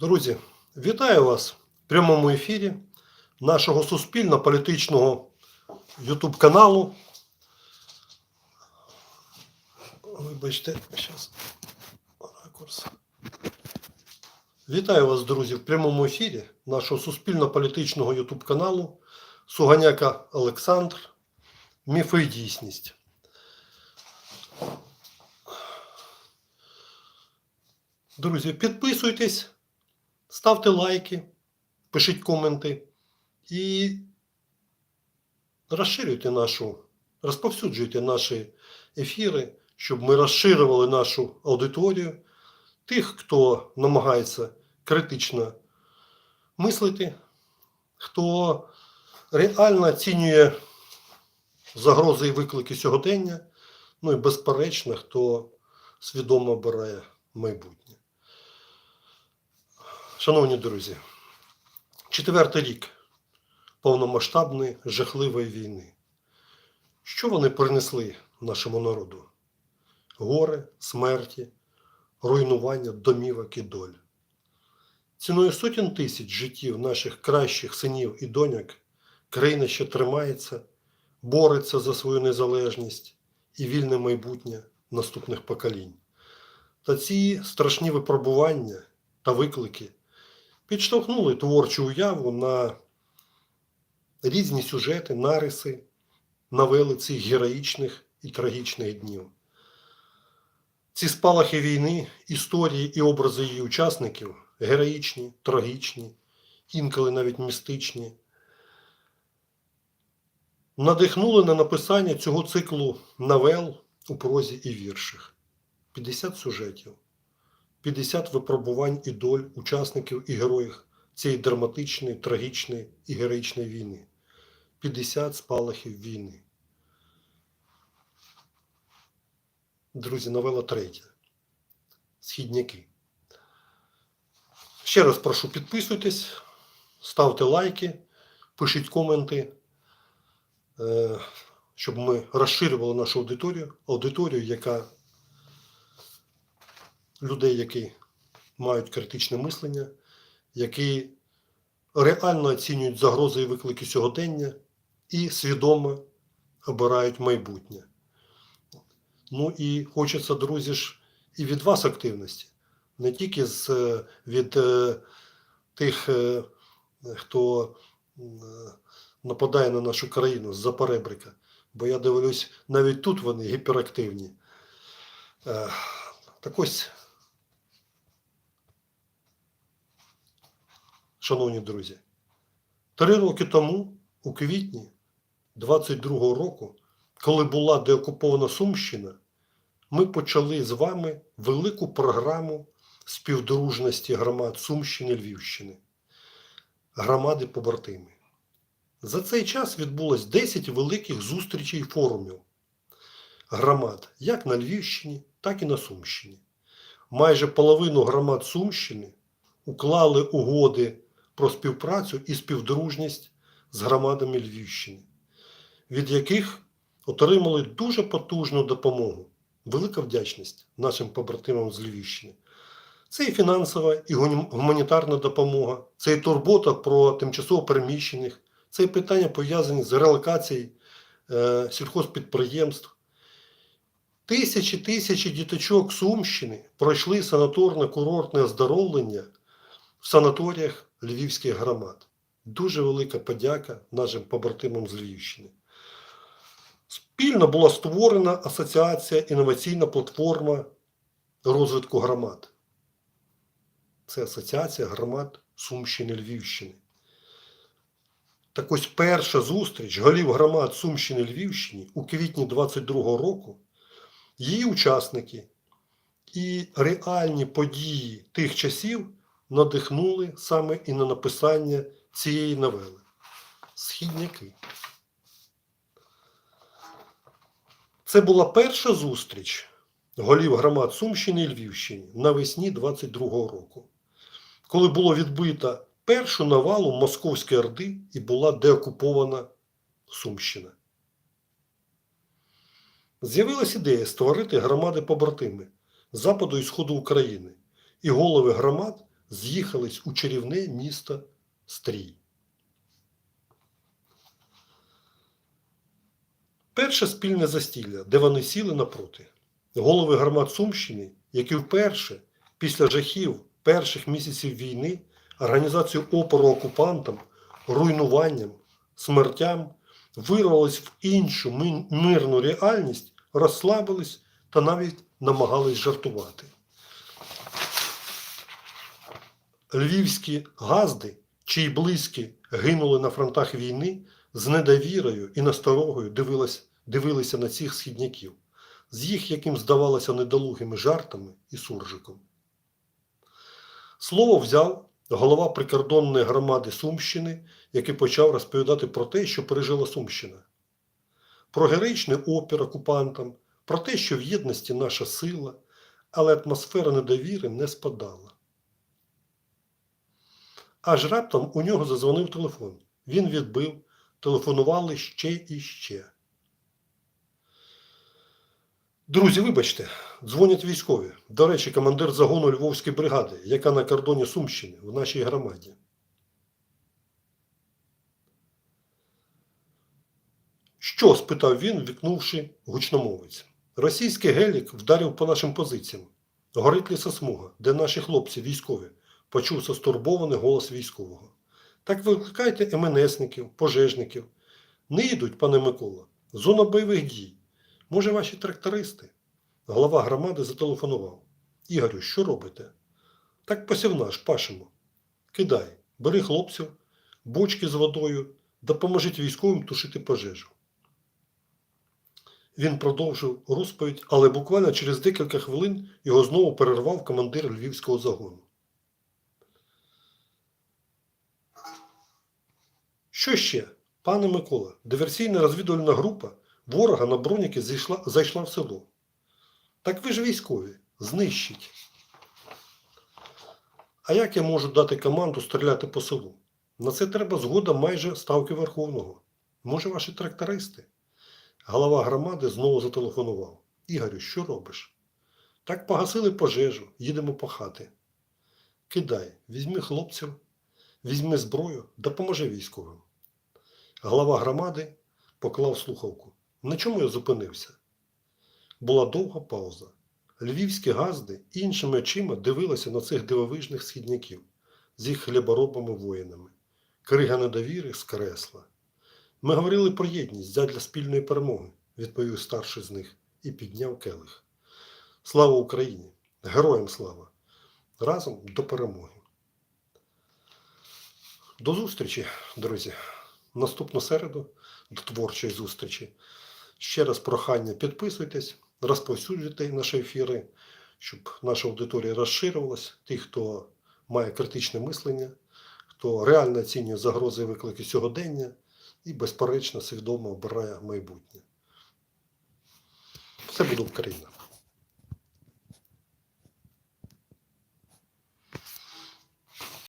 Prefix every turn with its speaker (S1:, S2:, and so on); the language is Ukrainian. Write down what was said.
S1: Друзі, вітаю вас в прямому ефірі нашого суспільно-політичного YouTube каналу. Вибачте, зараз ракурс. Вітаю вас, друзі, в прямому ефірі нашого суспільно-політичного YouTube каналу Суганяка Олександр. Міфи і дійсність. Друзі, підписуйтесь, ставте лайки, пишіть коменти і розширюйте нашу, розповсюджуйте наші ефіри, щоб ми розширювали нашу аудиторію тих, хто намагається критично мислити, хто реально оцінює загрози і виклики сьогодення, ну і безперечно, хто свідомо обирає майбутнє. Шановні друзі, четвертий рік повномасштабної жахливої війни. Що вони принесли нашому народу? Горе, смерті, руйнування домівок і доль. Ціною сотень тисяч життів наших кращих синів і доньок країна ще тримається, бореться за свою незалежність і вільне майбутнє наступних поколінь. Та ці страшні випробування та виклики підштовхнули творчу уяву на різні сюжети, нариси, новели цих героїчних і трагічних днів. Ці спалахи війни, історії і образи її учасників героїчні, трагічні, інколи навіть містичні, надихнули на написання цього циклу новел у прозі і віршах. 50 сюжетів. 50 випробувань і доль учасників і героїв цієї драматичної, трагічної і героїчної війни. 50 спалахів війни. Друзі, новела третя. Східняки. Ще раз прошу підписуйтесь, ставте лайки, пишіть коменти, е, щоб ми розширювали нашу аудиторію, аудиторію, яка людей, які мають критичне мислення, які реально оцінюють загрози і виклики сьогодення і свідомо обирають майбутнє. Ну і хочеться, друзі ж, і від вас активності, не тільки з, е, від е, тих, е, хто нападає на нашу країну з-за перебрика. Бо я дивлюсь, навіть тут вони гіперактивні. Так ось Шановні друзі, три роки тому, у квітні 22-го року, коли була деокупована Сумщина, ми почали з вами велику програму співдружності громад Сумщини Львівщини, громади побратими. За цей час відбулось 10 великих зустрічей форумів громад як на Львівщині, так і на Сумщині. Майже половину громад Сумщини уклали угоди про співпрацю і співдружність з громадами Львівщини, від яких отримали дуже потужну допомогу. Велика вдячність нашим побратимам з Львівщини. Це і фінансова, і гуманітарна допомога, це і турбота про тимчасово переміщених, це і питання пов'язані з релокацією е, сільхозпідприємств. Тисячі тисячі діточок Сумщини пройшли санаторно-курортне оздоровлення в санаторіях львівських громад. Дуже велика подяка нашим побратимам з Львівщини. Спільно була створена асоціація інноваційна платформа розвитку громад. Це Асоціація громад Сумщини Львівщини. Так ось перша зустріч голів громад Сумщини Львівщини у квітні 22-го року, її учасники і реальні події тих часів надихнули саме і на написання цієї новели. Східняки. Це була перша зустріч голів громад Сумщини і Львівщини навесні 22-го року, коли було відбито першу навалу Московської Орди і була деокупована Сумщина. З'явилась ідея створити громади побратими Западу і Сходу України, і голови громад з'їхались у чарівне місто Стрій. Перше спільне застілля, де вони сіли напроти. Голови громад Сумщини, які вперше, після жахів перших місяців війни, організацію опору окупантам, руйнуванням, смертям, вирвались в іншу мирну реальність, розслабились та навіть намагались жартувати. Львівські газди, чиї близькі гинули на фронтах війни, з недовірою і насторогою дивились, дивилися на цих східняків, з їх, яким здавалося недолугими жартами і суржиком. Слово взяв голова прикордонної громади Сумщини, який почав розповідати про те, що пережила Сумщина, про героїчний опір окупантам, про те, що в єдності наша сила, але атмосфера недовіри не спадала. Аж раптом у нього задзвонив телефон. Він відбив, телефонували ще і ще. Друзі, вибачте, дзвонять військові. До речі, командир загону Львовської бригади, яка на кордоні Сумщини в нашій громаді. Що? спитав він, вікнувши гучномовець. Російський гелік вдарив по нашим позиціям. Горить лісосмуга, де наші хлопці військові, почувся стурбований голос військового. Так викликайте МНСників, пожежників. Не йдуть, пане Микола. Зона бойових дій. Може, ваші трактористи? Голова громади зателефонував. Ігорю, що робите? Так посівна ж пашемо. Кидай, бери хлопців, бочки з водою, допоможіть військовим тушити пожежу. Він продовжив розповідь, але буквально через декілька хвилин його знову перервав командир львівського загону. Що ще? Пане Микола, диверсійна розвідувальна група ворога на броніки зайшла, зайшла в село. Так ви ж військові, знищіть. А як я можу дати команду стріляти по селу? На це треба згода майже ставки Верховного. Може, ваші трактористи? Голова громади знову зателефонував. Ігорю, що робиш? Так погасили пожежу, їдемо пахати. Кидай, візьми хлопців, візьми зброю, допоможи військовим. Глава громади поклав слухавку. На чому я зупинився? Була довга пауза. Львівські газди іншими очима дивилися на цих дивовижних східняків з їх хліборобами воїнами. Крига недовіри скресла. Ми говорили про єдність задля спільної перемоги, відповів старший з них і підняв келих. Слава Україні! Героям слава! Разом до перемоги! До зустрічі, друзі! Наступну середу до творчої зустрічі. Ще раз прохання підписуйтесь, розповсюджуйте наші ефіри, щоб наша аудиторія розширювалась. Ті, хто має критичне мислення, хто реально оцінює загрози і виклики сьогодення і, безперечно, свідомо обирає майбутнє. Все буде Україна!